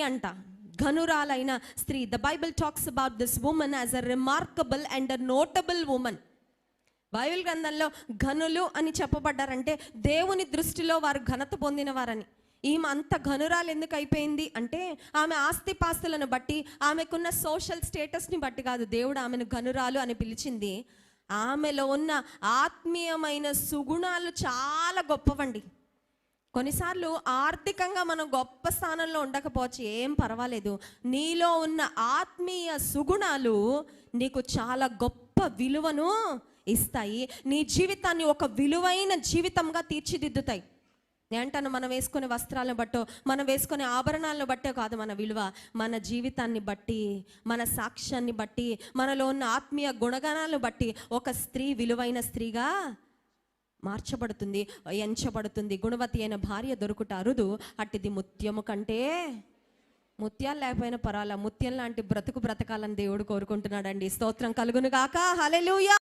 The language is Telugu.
అంట. ఘనురాలైన స్త్రీ. The Bible talks about this women as a remarkable and a notable women Bible గ్రంథంలో ఘనులు అని చెప్పబడ్డారంటే దేవుని దృష్టిలో వారు ఘనత పొందిన వారని ఈమె అంత ఘనురాలు ఎందుకు అయిపోయింది? అంటే ఆమె ఆస్తిపాస్తులను బట్టి ఆమెకున్న సోషల్ స్టేటస్ని బట్టి కాదు. దేవుడు ఆమెను ఘనురాలు అని పిలిచింది. ఆమెలో ఉన్న ఆత్మీయమైన సుగుణాలు చాలా గొప్పవండి. కొన్నిసార్లు ఆర్థికంగా మనం గొప్ప స్థానంలో ఉండకపోవచ్చు ఏం పర్వాలేదు. నీలో ఉన్న ఆత్మీయ సుగుణాలు నీకు చాలా గొప్ప విలువను ఇస్తాయి. నీ జీవితాన్ని ఒక విలువైన జీవితంగా తీర్చిదిద్దుతాయి. నేను మనం వేసుకునే వస్త్రాలను బట్టో మనం వేసుకునే ఆభరణాలను బట్టే కాదు మన విలువ. మన జీవితాన్ని బట్టి మన సాక్ష్యాన్ని బట్టి మనలో ఉన్న ఆత్మీయ గుణగణాలను బట్టి ఒక స్త్రీ విలువైన స్త్రీగా మార్చబడుతుంది ఎంచబడుతుంది. గుణవతి అయిన భార్య దొరుకుట అరుదు. అట్టిది ముత్యము కంటే ముత్యాలు లేకపోయినా పర్వాలా. ముత్యం లాంటి బ్రతుకు బ్రతకాలని దేవుడు కోరుకుంటున్నాడండి. స్తోత్రం కలుగును గాక హలెలుయా